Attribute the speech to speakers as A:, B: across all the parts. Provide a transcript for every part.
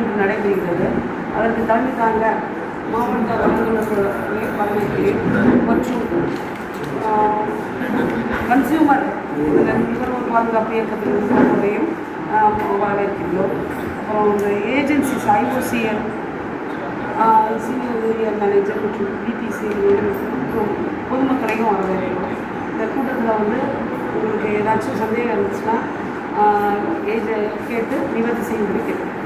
A: இன்று நடைபெறுகிறது. அதற்கு தலைமை தாங்க மாவட்ட வழங்குநர்கள் பதவிக்கு மற்றும் கன்சியூமர் நுகர்வோர் பாதுகாப்பு இயக்கத்தின் சார்பையும் வரவேற்கின்றோம் அப்புறம் agencies IOCL senior area manager மற்றும் பிடிசி மற்றும் பொதுமக்களையும் வரவேற்கிறோம். இந்த கூட்டத்தில் வந்து உங்களுக்கு ஏதாச்சும் சந்தேகம் இருந்துச்சுன்னா ஏஜ கேட்டு நிவர்த்தி செய்யும்படி கேட்குறேன்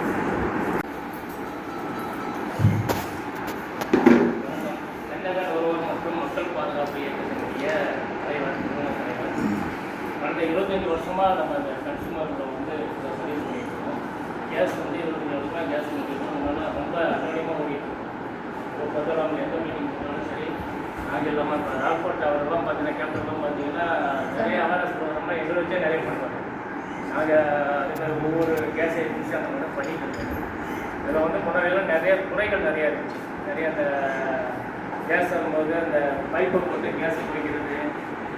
B: வருஷமாக நம்ம அந்த கன்சூமரில் வந்து சர்வீஸ் பண்ணிட்டு கேஸ் வந்து இருபத்தஞ்சு வருஷமாக கேஸ் பண்ணிட்டு ரொம்ப அன்னடியமாக ஓடிட்டுருக்கோம் இப்போ பார்த்தா நம்ம எந்த மீட்டிங் போனாலும் சரி நாங்கள் இல்லாமல் இப்போ ராக்போர்ட் அவரெல்லாம் பார்த்தீங்கன்னா கேப்டன்லாம் பார்த்தீங்கன்னா நிறைய அவேர்னஸ் ப்ரோக்ராம்லாம் எங்களை வச்சே நிறைய பண்ணுவாங்க நாங்கள் அதே மாதிரி ஒவ்வொரு கேஸ் ஏஜென்சி அந்த மாதிரி பண்ணிட்டு இருக்கோம் இதில் வந்து முன்னாடியெல்லாம் நிறைய குறைகள் நிறையா இருந்துச்சு. நிறைய அந்த கேஸ் வரும்போது அந்த பைப்பை போட்டு கேஸ் பிடிக்கிறது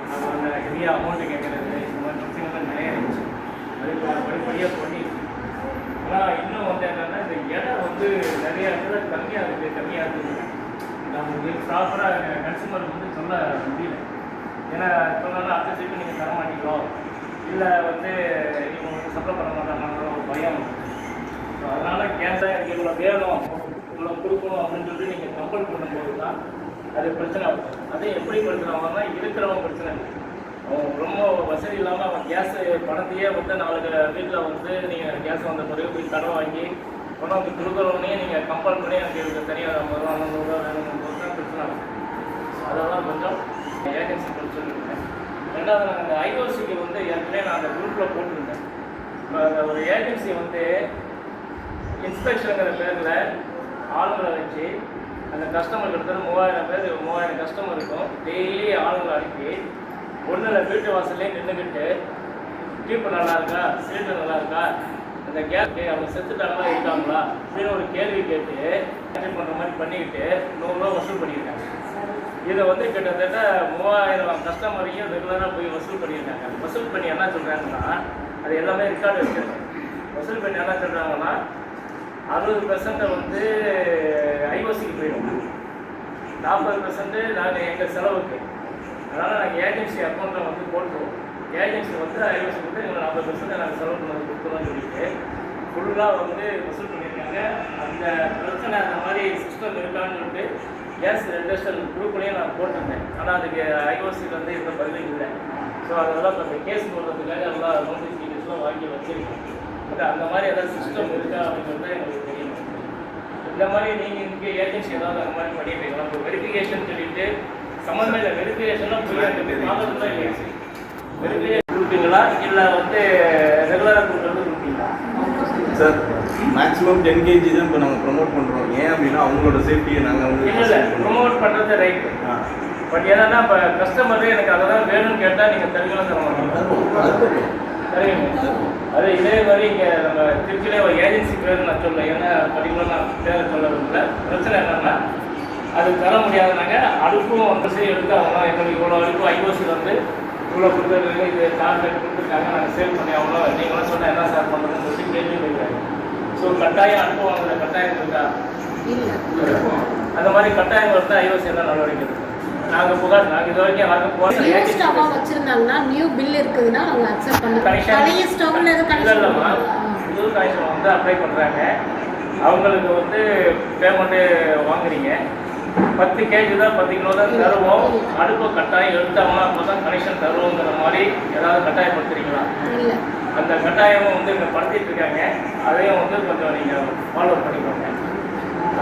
B: அப்புறம் அந்த ஹெவியாக அமௌண்ட்டு கேட்குறது இந்த மாதிரி பிரச்சனைகள் நிறைய இருந்துச்சு அது இப்போ படிப்படியாக பண்ணி ஆனால் இன்னும் வந்து என்னென்னா இந்த இடம் வந்து நிறைய இடத்துல கம்மியாக இருக்குது கம்மியாக இருக்குது. நம்ம வந்து ப்ராப்பராக கன்சூமருக்கு வந்து சொல்ல முடியல. ஏன்னா சொன்னாலும் அடுத்த சீட்டு நீங்கள் தர மாட்டீங்களோ? இல்லை வந்து இவங்க வந்து சப்ளை பண்ண மாட்டாங்களோ ஒரு பயம் ஸோ அதனால் கேட்டால் எனக்கு இவ்வளோ வேணும் இவ்வளோ கொடுக்கணும் அப்படின்னு சொல்லிட்டு நீங்கள் கம்பல் பண்ணும்போது தான் அது பிரச்சனை ஆகும். அதே எப்படி பிரச்சனை இருக்கிறவங்க பிரச்சனை இல்லை. ரொம்ப வசதி இல்லாமல் அவன் கேஸ் பணத்தையே வந்து நாளைக்கு வீட்டில் வந்து நீங்கள் கேஸ் வந்த பிறகு போய் கடன் வாங்கி கொண்டாந்து கொடுக்குறவனே நீங்கள் கம்பல் பண்ணி எனக்கு இதுக்கு தனியாக ஐம்பது ரூபா வேணும் தான் பிரச்சனை. அதெல்லாம் கொஞ்சம் ஏஜென்சி சொல்லியிருந்தேன் ரெண்டாவது நான் அந்த ஐஓசிக்கு வந்து ஏற்கனவே நான் அந்த குரூப்பில் போட்டிருந்தேன். இப்போ அந்த ஒரு ஏஜென்சி வந்து இன்ஸ்பெக்ஷனுங்கிற பேரில் ஆளுங்களை வச்சு அந்த கஸ்டமர் கிட்டத்தட்ட மூவாயிரம் பேர் மூவாயிரம் கஸ்டமர் இருக்கும். டெய்லி ஆளுங்களை அனுப்பி ஒன்றில் வீட்டு வாசல்லே நின்றுக்கிட்டு டீப்பு நல்லா இருக்கா? சிலிண்டர் நல்லா இருக்கா? அந்த கேஸ் அவங்க செத்துட்டாங்களா இருக்காங்களா? அப்படின்னு ஒரு கேள்வி கேட்டு அட்டென்ட் பண்ணுற மாதிரி பண்ணிக்கிட்டு நூறுரூவா வசூல் பண்ணியிருக்காங்க. இதை வந்து கிட்டத்தட்ட மூவாயிரம் கஸ்டமரையும் ரெகுலராக போய் வசூல் பண்ணியிருக்காங்க. வசூல் பண்ணி என்ன சொல்கிறாங்கன்னா அது எல்லாமே ரெக்கார்டு வச்சுருக்காங்க. வசூல் பண்ணி என்ன சொல்கிறாங்கன்னா அறுபது பெர்சன்ட்டை வந்து ஐஓசிக்கு போயிடும் நாற்பது பெர்சன்ட்டு நாங்கள் எங்கள் செலவுக்கு. அதனால் நாங்கள் ஏஜென்சி அக்கௌண்ட்டில் வந்து போட்டுருவோம். ஏஜென்சி வந்து ஐஓசி கொடுத்து எங்களை நாற்பது பர்சன்ட் நாங்கள் செலவு பண்ணது கொடுத்துருவோம்னு சொல்லிட்டு ஃபுல்லாக வந்து வசூல் பண்ணியிருக்காங்க. அந்த பிரச்சனை அந்த மாதிரி சிஸ்டம் இருக்கான்னு சொல்லிட்டு கேஸ் ரெஜிஸ்டர் குரூப்லேயும் நான் போட்டிருந்தேன். ஆனால் அதுக்கு ஐஓசியில் வந்து எந்த பதிலும் இல்லை. ஸோ அதெல்லாம் இப்போ கேஸ் போடுறதுக்காக எல்லாம் நோட்டீஸ் டீட்டெயில்ஸ்லாம் வாங்கி வச்சிருக்கேன் அது அந்த மாதிரி ஏதாவது சிஸ்டம் இருக்கா அப்படிங்கிறது எங்களுக்கு தெரியும் இந்த மாதிரி நீங்கள் இங்கே ஏஜென்சி ஏதாவது அந்த மாதிரி பண்ணியிருக்கீங்களா இப்போ வெரிஃபிகேஷன் சொல்லிட்டு சம்மந்தமே இல்லை வெரிஃபிகேஷன்லாம் போய் அந்த போய் பார்க்கறதுலாம் இல்லையா வெரிஃபிகேஷன் கொடுப்பீங்களா? இல்லை வந்து ரெகுலராக கொடுக்குறது கொடுப்பீங்களா?
C: சார் மேக்ஸிமம் டென் கேஜி தான் இப்போ நாங்கள் ப்ரொமோட் பண்ணுறோம் ஏன் அப்படின்னா அவங்களோட சேஃப்டியை நாங்கள் வந்து
B: இல்லை இல்லை. ப்ரொமோட் பண்ணுறது ரைட்டு
C: ஆ.
B: பட் என்னன்னா இப்போ கஸ்டமர் எனக்கு அதை தான் வேணும்னு கேட்டால் நீங்கள் தருவீங்களா தர
C: அதுக்கப்புறம்
B: தருவீங்க அது இதே மாதிரி இங்கே நம்ம திருச்சியிலே ஒரு ஏஜென்சி பேர் நான் சொல்ல ஏன்னா பர்டிகுலர் நான் பேர் சொல்ல விரும்பல. பிரச்சனை என்னன்னா அது தர முடியாதுனாங்க. அடுப்பும் வந்து சரி எடுத்தாங்கன்னா எங்களுக்கு இவ்வளோ அடுப்பு ஐஓசி வந்து இவ்வளோ கொடுத்துருக்காங்க. இது டார்கெட் கொடுத்துருக்காங்க. நாங்கள் சேல் பண்ணி அவ்வளோ நீங்களும் சொன்னால் என்ன சார் பண்ணுறதுன்னு சொல்லிட்டு கேள்வி கேட்குறாங்க. ஸோ கட்டாயம் அடுப்பு வாங்குற கட்டாயம் இருக்கா? அந்த மாதிரி கட்டாயம் இருந்தால் ஐஓசி என்ன நடவடிக்கை புகார் நாங்கள் இது வரைக்கும் யாருக்கும்
D: நியூ ஸ்டவ்வா வச்சிருந்தாங்கன்னா நியூ பில் இருக்குதுன்னா அவங்க அக்செப்ட் பண்ணி
B: Connection.
D: பழைய ஸ்டவ்ல எது
B: இல்லம்மா.
D: கனெக்ஷன்
B: புது கனெக்ஷன் வந்து அப்ளை பண்ணுறாங்க அவங்களுக்கு வந்து பேமெண்ட்டு வாங்குறீங்க. பத்து கேஜி தான் பத்து கிலோ தான் தருவோம். அடுப்பை கட்டாயம் எடுத்தாங்கன்னா அப்போ தான் கனெக்ஷன் தருவோங்கிற மாதிரி ஏதாவது கட்டாயப்படுத்துறீங்களா? அந்த கட்டாயம் வந்து இங்கே படுத்திட்டு இருக்காங்க. அதையும் வந்து கொஞ்சம் நீங்கள் ஃபாலோ பண்ணிக்கோங்க.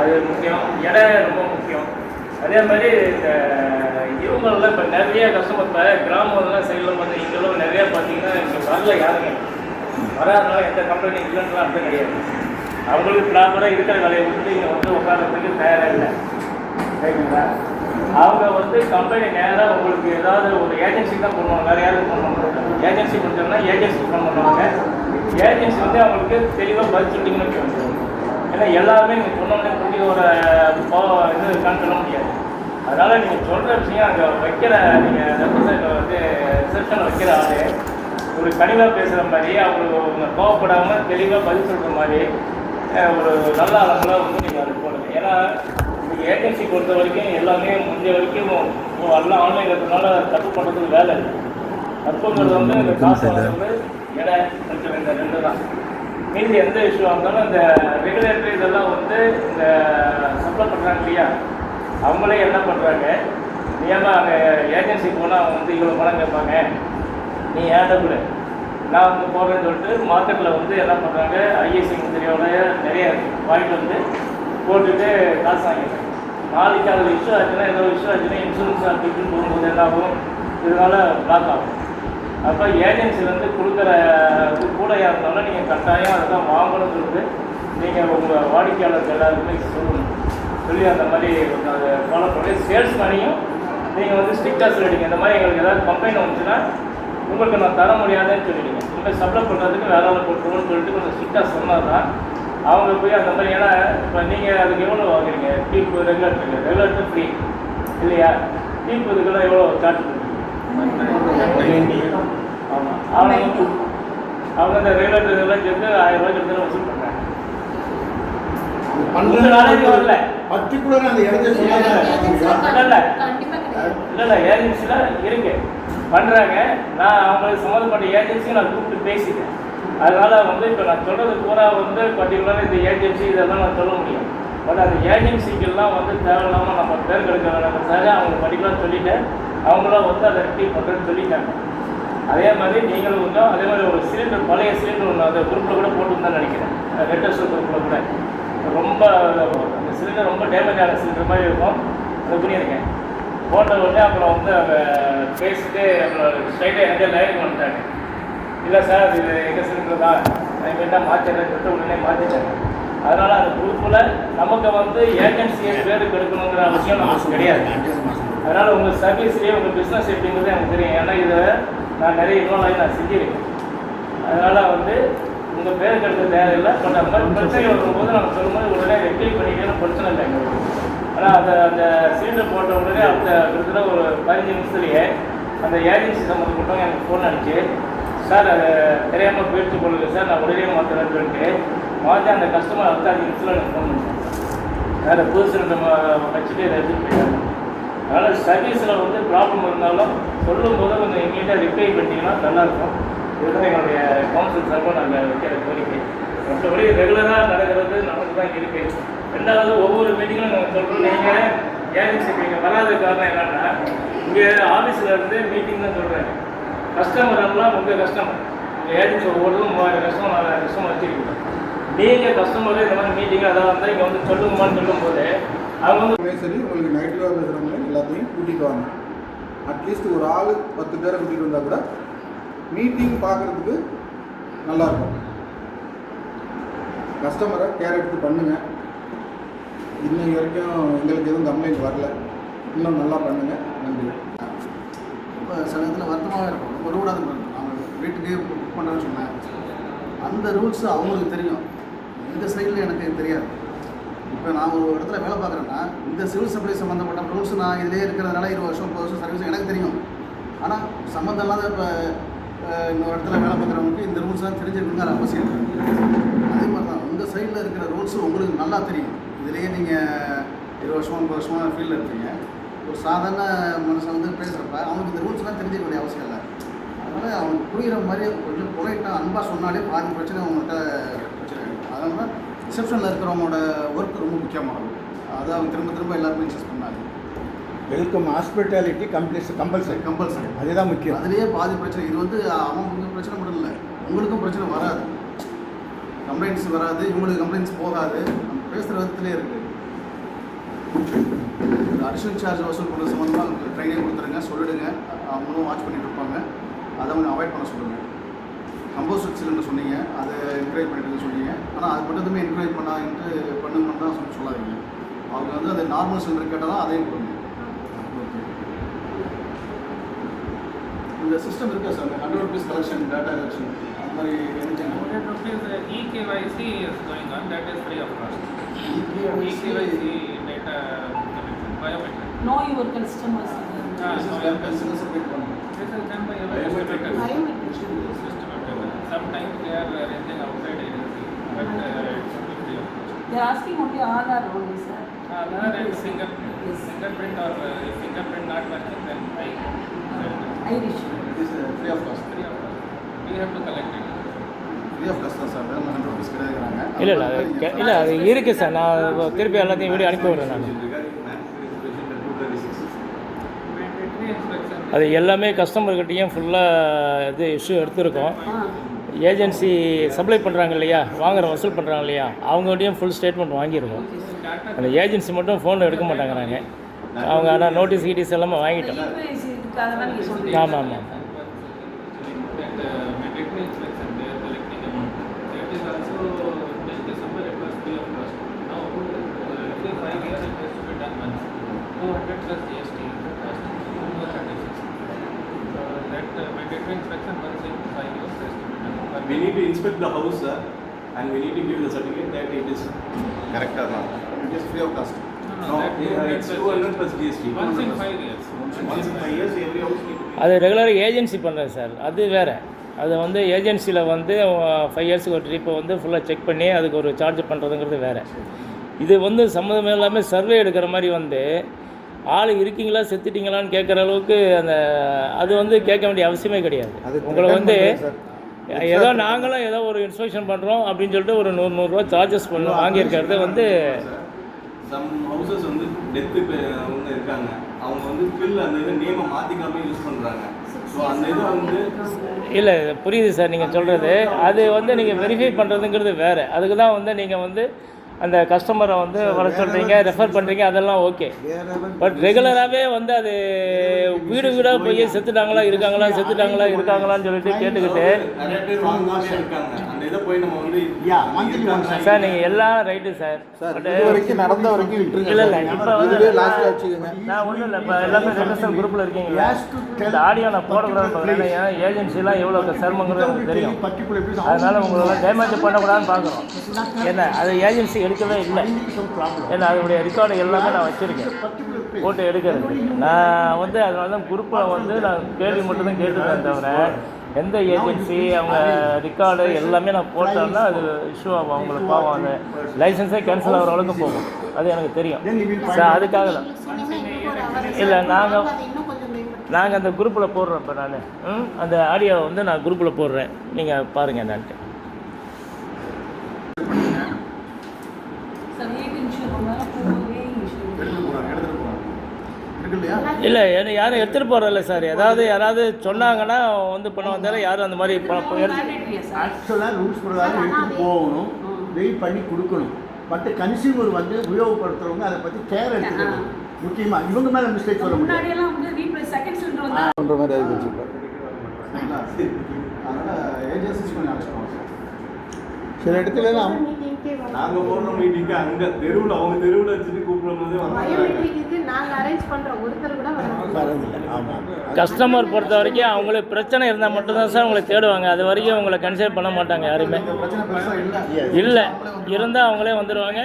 B: அது முக்கியம். இடம் ரொம்ப முக்கியம். அதே மாதிரி இந்த இவங்களெல்லாம் இப்போ நிறைய கஸ்டமர் இப்போ கிராமம்லாம் சைடில் பார்த்து இங்கெல்லாம் நிறைய பார்த்தீங்கன்னா இங்கே வரல யாருங்க வராதனால எந்த கம்பெனி இல்லைன்னு அர்த்தம் கிடையாது. அவங்களுக்கு ப்ராப்பராக இருக்கிற வேலையை விட்டு இங்கே வந்து உட்கார்றதுக்கு தயாராக இல்லை. சரிங்களா அவங்க வந்து கம்பெனி நேராக உங்களுக்கு ஏதாவது ஒரு ஏஜென்சி தான் பண்ணுவாங்க. வேறு யாரும் பண்ண மாட்டாங்க. ஏஜென்சி கொடுத்தோம்னா ஏஜென்சி ஃபோன் பண்ணுவாங்க. ஏஜென்சி வந்து அவங்களுக்கு தெளிவாக பதில் சொல்லிங்கன்னு வச்சுக்கோங்க. ஏன்னா எல்லாருமே நீங்கள் சொன்னோன்னே கூடிய ஒரு இது இருக்கான்னு முடியாது. அதனால் நீங்கள் சொல்கிற விஷயம் அங்கே வைக்கிற நீங்கள் ரெப்ரசன்ட் வந்து ரிசப்ஷனில் வைக்கிற ஆளு ஒரு கனிவாக பேசுகிற மாதிரி அவங்களுக்கு கோவப்படாமல் தெளிவாக பதில் சொல்கிற மாதிரி ஒரு நல்ல அளவில் வந்து நீங்கள் அது போடுங்க ஏன்னா ஏஜென்சி பொறுத்த வரைக்கும் எல்லாமே முடிஞ்ச வரைக்கும் எல்லாம் ஆன்லைன் இருக்கிறதுனால தப்பு பண்ணுறதுக்கு வேலை இல்லை தப்புங்கிறது வந்து இந்த காசு வந்து எடை பிரச்சனை இந்த ரெண்டு தான். மீதி எந்த இஷ்யூவாக இருந்தாலும் இந்த ரெகுலேட்டரி இதெல்லாம் வந்து இந்த சப்ளை பண்ணுறாங்க இல்லையா? அவங்களே என்ன பண்ணுறாங்க நீ அங்கே ஏஜென்சிக்கு போனால் அவங்க வந்து இவ்வளோ பணம் கேட்பாங்க? நீ ஏன்ட கொடு நான் வந்து போடுறேன்னு சொல்லிட்டு மார்க்கெட்டில் வந்து என்ன பண்ணுறாங்க ஐஎஸ்சி முந்திரியோட நிறைய வாங்கிட்டு வந்து போட்டுட்டு காசு வாங்கிடுறேன் நாளைக்கு அதில் இஷ்யூ ஆச்சுன்னா ஏதோ இஷ்யூ ஆச்சுன்னா இன்சூரன்ஸ் அப்படின்னு போகும்போது என்ன ஆகும்? இதனால பிளாக் ஆகும். அப்போ ஏஜென்சி வந்து கொடுக்குற இது கூடையாக இருந்தாலும் நீங்கள் கட்டாயம் அதை தான் வாங்கணும்னு சொல்லிட்டு நீங்கள் உங்கள் வாடிக்கையாளருக்கு எல்லாருக்குமே சொல்லணும். சொல்லி அந்த மாதிரி கொஞ்சம் அதை ஃபாலோ பண்ணி சேல்ஸ் மணியும் நீங்கள் வந்து ஸ்ட்ரிக்டாக சொல்லிடுங்க. இந்த மாதிரி எங்களுக்கு ஏதாவது கம்ப்ளைண்ட் வந்துச்சுன்னா உங்களுக்கு நான் தர முடியாதுன்னு சொல்லிடுங்க. இந்த சப்ளை பண்ணுறதுக்கு வேற ஆள் போட்டுருவோம்னு சொல்லிட்டு கொஞ்சம் ஸ்ட்ரிக்டாக சொன்னால் தான் அவங்க போய் அந்த மாதிரி ஏன்னா இப்போ நீங்கள் அதுக்கு எவ்வளோ வாங்குறீங்க? டீப் ரெகுலேட்டருக்கு ரெகுலேட்டர் ஃப்ரீ இல்லையா? டீப் இதுக்கெல்லாம் எவ்வளோ சார்ஜ் பண்ணுறீங்க ஆமாம் அவங்க அவங்க இந்த ரெகுலேட்டர் இதெல்லாம் சேர்த்து ஆயிரம் ரூபாய் கிட்ட வசூல் பண்ணுறாங்க உங்க நாளைக்கு வரல.
E: பர்டிகுலராக அந்த இடத்த சொன்னாங்க
B: இல்ல, இல்ல. இல்லை ஏஜென்சியில் இருக்கு. பண்ணுறாங்க நான் அவங்களுக்கு சம்மந்தப்பட்ட ஏஜென்சியும் நான் கூப்பிட்டு பேசிட்டேன் அதனால் வந்து இப்போ நான் சொல்கிறது பூரா வந்து பர்டிகுலராக இந்த ஏஜென்சி இதெல்லாம் நான் சொல்ல முடியும். பட் அந்த ஏஜென்சிக்கெல்லாம் வந்து தேவையில்லாமல் நம்ம பேர் கெடுக்க வேணாங்கிறதுக்காக அவங்க பர்டிகுலராக சொல்லிட்டேன் அவங்களாம் வந்து அதை ரெக்டிவ் பண்ணுறேன்னு சொல்லிட்டாங்க. அதே மாதிரி நீங்களும் வந்து அதே மாதிரி ஒரு சிலிண்டர் பழைய சிலிண்டர் ஒன்று அந்த குரூப்பில் கூட போட்டுருந்தேன் நினைக்கிறேன். லெட்டர்ஸ் குரூப்பில் கூட. ரொம்ப அந்த சிலிண்டர் ரொம்ப டேமேஜ் ஆன சிலிண்டர் மாதிரி இருக்கும். அதை பண்ணியிருக்கேன் போட்ட உடனே அப்புறம் வந்து அவங்க பேசிட்டு அப்புறம் ஸ்ட்ரைட்டாக எனக்கு லைன் வந்துட்டாங்க. இல்லை சார் இது எங்கள் சிலிண்டர் தான் வேண்டாம் மாற்றிடுறேன் சொல்லிட்டு உடனே மாற்றிட்டாங்க அதனால் அந்த குரூப்பில் நமக்கு வந்து ஏஜென்சியை பேருக்கு எடுக்கணுங்கிற அவசியம் நமக்கு கிடையாது. அதனால் உங்கள் சர்வீஸ்லேயே உங்கள் பிஸ்னஸ் எப்படிங்கிறது எனக்கு தெரியும். ஏன்னா இதை நான் நிறைய இன்வால்வ் ஆகி நான் செஞ்சிருக்கேன். அதனால் வந்து உங்கள் பேர் கெடுக்க தேவையில்லை. பட் அந்த மாதிரி பிரச்சனை வரும்போது நம்ம சொல்லும்போது உடனே ரெக்டிஃபை பண்ணிக்கணும் பிரச்சனை இல்லை எங்களுக்கு. ஆனால் அந்த அந்த சிலிண்டர் போட்ட உடனே அந்த கிட்டத்தட்ட ஒரு பதினஞ்சு நிமிஷத்துலேயே அந்த ஏஜென்சி சம்மந்தப்பட்டவங்க எனக்கு ஃபோன் அடிச்சு சார் அது தெரியாமல் போயிடுச்சு போடுங்க சார் நான் உடனே மாற்றுறேன்னு சொல்லிட்டு மாற்றி அந்த கஸ்டமர் அடுத்த நிமிஷத்தில் எனக்கு ஃபோன் பண்ணேன் வேறு புதுசு நம்ம வச்சுட்டு இதை எடுத்துகிட்டு போயிட்டாங்க அதனால் சர்வீஸில் வந்து ப்ராப்ளம் இருந்தாலும் சொல்லும் போது கொஞ்சம் இமீடியட்டாக ரிப்ளை பண்ணிட்டீங்கன்னா நல்லாயிருக்கும். இதுதான் எங்களுடைய கவுன்சில் சார்பாக நாங்கள் வைக்கிற கோரிக்கை. மற்றபடி ரெகுலராக நடக்கிறது நமக்கு தான் இருக்குது ரெண்டாவது ஒவ்வொரு மீட்டிங்கும் நாங்கள் சொல்கிறோம் நீங்கள் ஏஜென்சி நீங்கள் வராத காரணம் என்னென்னா இங்கே ஆஃபீஸில் இருந்து மீட்டிங் தான் சொல்கிறேன் கஸ்டமர் எல்லாம் உங்கள் கஸ்டமர் உங்கள் ஏஜென்சி ஒவ்வொருத்தரும் மூவாயிரம் கஸ்டமர் நாலாயிரம் கஸ்டமர் வச்சுருக்கீங்க நீங்கள் கஸ்டமர் இந்த மாதிரி மீட்டிங் அதாவது இருந்தால் இங்கே வந்து சொல்லுங்கம்மான்னு சொல்லும்போது அவங்க வந்து
E: சரி உங்களுக்கு நெகட்டிவாக பேசுகிறவங்க எல்லாத்தையும் கூட்டிகிட்டு வாங்க. அட்லீஸ்ட் ஒரு ஆள் பத்து பேரை கூட்டிகிட்டு வந்தால் கூட மீட்டிங் பார்க்குறதுக்கு நல்லாயிருக்கும் கஸ்டமரை கேர் எடுத்து பண்ணுங்கள் இன்னைக்கு வரைக்கும் எங்களுக்கு எதுவும் கம்ப்ளைண்ட் வரல. இன்னும் நல்லா பண்ணுங்கள் நன்றி.
F: சில இடத்துல வருத்தமாக இருக்கும். ரொம்ப ரூடாக அவங்க வீட்டுக்கே புக் பண்ணான்னு சொன்னேன். அந்த ரூல்ஸ் அவங்களுக்கு தெரியும். இந்த சைடில் எனக்கு தெரியாது. இப்போ நான் ஒரு இடத்துல வேலை பார்க்குறேன்னா இந்த சிவில் சப்ளை சம்மந்தப்பட்ட ரூல்ஸ் நான் இதிலே இருக்கிறதுனால இருபது வருஷம் முப்பது வருஷம் சர்வீஸ் எனக்கு தெரியும். ஆனால் சம்மந்தம் இல்லாத இப்போ இன்னொரு இடத்துல வேலை பார்க்குறவங்களுக்கு இந்த ரூல்ஸ் தான் தெரிஞ்சிருக்குங்கிற அவசியம் அதே மாதிரி தான் உங்கள் சைடில் இருக்கிற ரூல்ஸ் உங்களுக்கு நல்லா தெரியும். இதுலேயே நீங்கள் இருபது வருஷமா முப்பது வருஷமாக ஃபீல்டில் இருக்கீங்க ஒரு சாதாரண மனுஷன் வந்து பேசுகிறப்ப அவனுக்கு இந்த ரூல்ஸ்லாம் தெரிஞ்சிக்க வேண்டிய அவசியம் இல்லை. அதனால் அவன் புரிகிற மாதிரி கொஞ்சம் பொலைட்டாக அன்பாக சொன்னாலே பாதி பிரச்சனை அவங்கள்ட்ட பிரச்சனை அதனால தான் ரிசப்ஷனில் இருக்கிறவங்களோட ஒர்க் ரொம்ப முக்கியமானது அதை அவங்க திரும்ப திரும்ப எல்லாருமே இன்சிஸ்ட் பண்ணாங்க
G: வெல்கம் ஹாஸ்பிட்டாலிட்டி கம்ப்ளீஸ் கம்பல்சரி
F: கம்பல்சரி
G: அதுதான் முக்கியம்.
F: அதுலேயே பாதி பிரச்சனை இது வந்து கொஞ்சம் பிரச்சனை மட்டும் இல்லை உங்களுக்கும் பிரச்சனை வராது. கம்ப்ளைண்ட்ஸ் வராது இவங்களுக்கு கம்ப்ளைண்ட்ஸ் போகாது. நம்ம பேசுகிற விதத்துலேயே இருக்குது அடிஷனல் சார்ஜ் வசூல் பண்ணுறது சம்மந்தமாக ட்ரைனிங் கொடுத்துருங்க சொல்லிடுங்க. அவங்களும் வாட்ச் பண்ணிட்டு இருப்பாங்க. அதை கொஞ்சம் அவாய்ட் பண்ண சொல்லுங்கள் கம்போஸ்ட் சிலிண்டர் சொன்னீங்க. அதை என்கரேஜ் பண்ணிட்டு சொன்னீங்க. ஆனால் அது மட்டும் எதுவுமே என்கரேஜ் பண்ணான்ட்டு பண்ணுங்கன்னு தான் சொல்லி சொல்லாதீங்க. அவங்க வந்து அது நார்மல் சிலிண்டர் கேட்டால் தான் அதையும் கொடுங்க. ஓகே இந்த சிஸ்டம் இருக்கா சார் இந்த hundred rupees collection data collection அந்த மாதிரி anything?
H: 100 rupees eKYC is going on, that is free of cost. Ah,
F: one.
H: This is done by
C: Biometric.
H: Sometimes they are outside agency, but uh,
A: asking only Aadhaar only, sir.
H: Aadhaar and
A: Yes.
H: fingerprint or uh, if fingerprint not working, then I.
A: Irish.
H: of. We have to collect it.
B: இல்லை இல்லை அது இருக்குது sir நான் திருப்பி எல்லாத்தையும் video அனுப்பி விடுறேன் நான்
H: Mandatory inspection.
B: அது எல்லாமே கஸ்டமர்கிட்டையும் ஃபுல்லாக இது இஷ்யூ எடுத்திருக்கோம். ஏஜென்சி சப்ளை பண்ணுறாங்க இல்லையா? வாங்குற வசூல் பண்ணுறாங்க இல்லையா? அவங்ககிட்டயும் ஃபுல் ஸ்டேட்மெண்ட் வாங்கியிருக்கோம். அந்த ஏஜென்சி மட்டும் ஃபோன் எடுக்க மாட்டேங்கிறாங்க. அவங்க ஆனால் நோட்டீஸ் கீட்டீஸ் எல்லாமே வாங்கிட்டோம். ஆமாம் ஆமாம்
H: That uh, mandatory inspection they are collecting amount. That is also till December it was free of cost. Now uh, every five years it has to be done once. Two hundred plus GST cost, two hundred thirty-six. So that uh, mandatory inspection once in five years has to be done. Per
C: We need to inspect the house, sir, and we need to give the certificate that it is correct or not.
F: It is free of cost
C: No, yeah, it's 200 plus GST.
H: Once in five years.
C: Once in five years, every house need to be.
B: அது ரெகுலராக agency பண்ணுறது sir அது வேறு அது வந்து ஏஜென்சியில் வந்து five இயர்ஸுக்கு ஒரு ட்ரிப்பை வந்து ஃபுல்லாக செக் பண்ணி அதுக்கு ஒரு சார்ஜ் பண்ணுறதுங்கிறது வேறு இது வந்து சம்மந்தம் எல்லாமே சர்வே எடுக்கிற மாதிரி வந்து ஆள் இருக்கீங்களா செத்துட்டீங்களான்னு கேட்குற அளவுக்கு அந்த அது வந்து கேட்க வேண்டிய அவசியமே கிடையாது. உங்களை வந்து. ஏதோ நாங்களும் ஏதோ ஒரு இன்ஸ்பெக்ஷன் பண்ணுறோம் அப்படின்னு சொல்லிட்டு ஒரு நூறு நூறுரூவா சார்ஜஸ் பண்ண வாங்கியிருக்கிறது வந்து
C: Some houses வந்து டெத்து அவங்க இருக்காங்க. அவங்க வந்து பில் அந்த இது நேமை மாற்றிக்காம யூஸ் பண்ணுறாங்க ஸோ அந்த இதை வந்து
B: இல்லை புரியுது சார் நீங்கள் சொல்கிறது அது வந்து நீங்கள் வெரிஃபை பண்ணுறதுங்கிறது வேறு. அதுக்கு தான் வந்து நீங்கள் வந்து அந்த கஸ்டமரை வந்து வர சொல்கிறீங்க ரெஃபர் பண்ணுறீங்க அதெல்லாம் ஓகே பட் ரெகுலராகவே வந்து அது வீடு வீடாக போய் செத்துட்டாங்களா இருக்காங்களா செத்துட்டாங்களா இருக்காங்களான்னு சொல்லிட்டு கேட்டுக்கிட்டு
C: இருக்காங்க இதை போய் நம்ம வந்து
G: monthly
C: இருக்காங்க.
G: once.
B: சார் நீங்கள் எல்லாம் ரைட்டு சார்
E: இது வரைக்கும் நடந்த வரைக்கும் விட்டுருங்க
B: இல்லை. இல்லை இப்போ வந்து
E: லாஸ்ட் வச்சுக்கோங்க.
B: நான் ஒன்றும் இல்லை இப்போ எல்லாமே ரெண்டர்சல் குரூப்பில்
G: tell
B: இந்த ஆடியோ நான் போடக்கூடாதுன்னு ஏஜென்சிலாம் எவ்வளோ சிரமங்கிறது எனக்கு தெரியும். அதனால் உங்களெல்லாம் டேமேஜ் பண்ணக்கூடாதுன்னு பார்க்குறோம். என்ன அது ஏஜென்சி எடுக்கவே இல்லை. ஏன்னா அதனுடைய ரெக்கார்டு எல்லாமே நான் வச்சுருக்கேன். போட்டு எடுக்கிறது. நான் வந்து அதனால தான் குரூப்பில் வந்து நான் கேள்வி மட்டும் தான் கேட்டுருக்கேன் தவிர எந்த ஏஜென்சி அவங்க ரெக்கார்டு எல்லாமே நான் போட்டேன்னா அது இஷ்யூ ஆகும். அவங்களுக்கு பாவம். அந்த லைசன்ஸே கேன்சல் ஆகிற அளவுக்கு போகும். அது எனக்கு தெரியும். சார் அதுக்காக தான். இல்லை நாங்கள் நாங்கள் அந்த குரூப்பில் போடுறோம் இப்போ நான். அந்த ஆடியோவை வந்து நான் குரூப்பில் போடுறேன். நீங்கள் பாருங்கள் என்னான்ட்டு
A: eight insurance, ஒன்னால போகும், weighing insurance.
F: எடுத்துகிட்டு போகிறாங்க எடுத்துகிட்டு போகிறாங்க இருக்கு இல்லையா
B: இல்லை என்ன யாரும் எடுத்துகிட்டு போகிறதில்ல சார். ஏதாவது யாராவது சொன்னாங்கன்னா வந்து பண்ணுவாங்க தவிர யாரும் அந்த மாதிரி.
G: ஆக்சுவலாக ரூல்ஸ் பிரகாரம் எடுத்துட்டு போகணும். வெயிட் பண்ணி கொடுக்கணும். பட் கன்சியூமர் வந்து உபயோகப்படுத்துறவங்க அதை பற்றி கேர் எடுத்துக்கணும். முக்கியமாக இவங்க மேலே மிஸ்டேக் சொல்ல
E: பண்ற மாதிரி ஆகி
F: அதனால் ஏஜென்சிஸ் கொஞ்சம் அழைச்சிக்கோங்க சார்.
E: சில இடத்துல
C: நாங்க போடுற மீட்டிங்க்கு அங்க தெருவுல அவங்க தெருவுல வச்சுட்டு கூப்பிடும் போது வந்தாங்க.
D: நாங்க அரேஞ்ச் பண்றோம் ஒருத்தர் கூட
B: கஸ்டமர் பொறுத்த வரைக்கும் அவங்களுக்கு பிரச்சனை இருந்தால் மட்டும்தான் சார் உங்களை தேடுவாங்க. அது வரைக்கும் உங்களை கன்சிடர் பண்ண மாட்டாங்க யாருமே.
F: இல்லை.
B: இருந்தால் அவங்களே வந்துடுவாங்க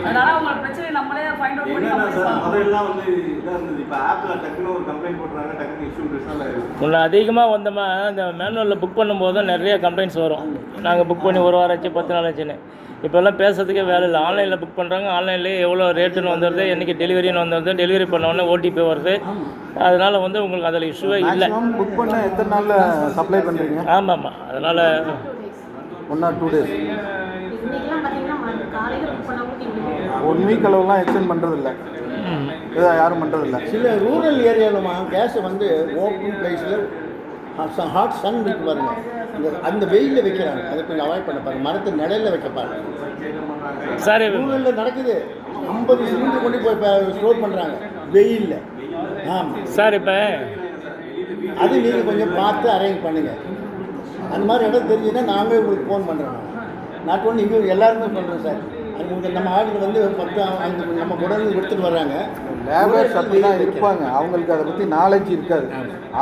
A: அதனால அவங்க பிரச்சனை நம்மளே ஃபைண்ட் அவுட் பண்ணி
C: என்னன்னா
A: நம்மளே
C: சார்
A: solve
C: அதெல்லாம் வந்து இதா இருந்தது. இப்ப ஆப்ல டக்குன்னு ஒரு கம்ப்ளைண்ட் போடுறாங்க டக்குன்னு இஷ்யூ ரிசால்வ் ஆயிடும்
B: முன்ன அதிகமாக வந்தோமா இந்த மேனுவலில் புக் பண்ணும்போது தான் நிறைய கம்ப்ளைண்ட்ஸ் வரும். நாங்கள் புக் பண்ணி ஒரு வாரம் ஆச்சு பத்து நாள் ஆச்சுன்னு. இப்போல்லாம் பேசுறதுக்கே வேலை இல்லை. ஆன்லைனில் புக் பண்ணுறாங்க ஆன்லைன்லேயே எவ்வளோ ரேட்டுன்னு வந்துடுது என்றைக்கு டெலிவரின்னு வந்துடுது டெலிவரி பண்ண உடனே ஓடிபி வருது. அதனால் வந்து உங்களுக்கு அதில் இஷ்யூவே இல்லை.
E: புக் பண்ண எத்தனை நாள்ல சப்ளை பண்றீங்க?
B: ஆமாம் ஆமாம் அதனால்
E: ஒன் ஆர் டூ டேஸ்
D: இன்னைக்கெல்லாம் பார்த்தீங்கன்னா ம- காலையில புக் பண்ணவங்களுக்கு இன்னைக்கு
E: ஒன் வீக் அளவுலாம் எக்ஸ்டெண்ட் பண்றது இல்ல இதை யாரும் பண்றது இல்ல
G: சில ரூரல் ஏரியாவில் கேஸை வந்து ஓப்பன் பிளேஸில் ஹாட் சன் இருக்கு பாருங்க. இந்த அந்த வெயிலில் வைக்கிறாங்க. அதை கொஞ்சம் அவாய்ட் பண்ண பாருங்க. மரத்து நிழல்ல வைக்க பாருங்க.
B: சார்
G: ரூரலில் நடக்குது. ஐம்பது சிலிண்டர் கொண்டு போய் ஸ்டோர் பண்ணுறாங்க வெயிலில். ஆமாம்
B: சார் இப்போ
G: அது நீங்கள் கொஞ்சம் பார்த்து அரேஞ்ச் பண்ணுங்கள் அந்த மாதிரி இடம் தெரிஞ்சுன்னா நாங்களே உங்களுக்கு ஃபோன் பண்ணுறோம் நாட் ஒன்லி இங்கே எல்லாருமே சொல்கிறோம் சார். அது உங்களுக்கு நம்ம ஆளுங்க வந்து பத்து அந்த நம்ம குடல் எடுத்துகிட்டு வர்றாங்க
E: லேபர்ஸ் அப்படிதான் இருப்பாங்க. அவங்களுக்கு அதை பத்தி நாலேஜ் இருக்காது.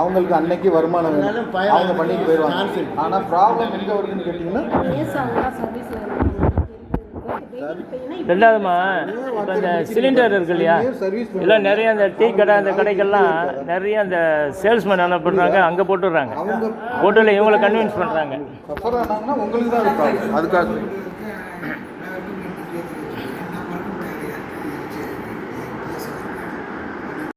E: அவங்களுக்கு அன்னைக்கு வருமானம் வேணும். அவங்க பண்ணிட்டு போயிடுவாங்க.
G: chance இருக்கு.
E: ஆனா ப்ராப்ளம் எங்க வருதுன்னு கேட்டீங்கன்னா
D: அவங்க
B: ரெண்டாவதுமா? இப்போ இந்த சிலிண்டர் இருக்கு இல்லையா? இல்லை நிறைய அந்த டீ கடை அந்த கடைக்கெல்லாம் நிறைய அந்த சேல்ஸ்மேன் என்ன பண்ணுறாங்க அங்கே போட்டுடுறாங்க. போட்டுல இவங்களை கன்வின்ஸ் பண்ணுறாங்க
E: அதுக்காக.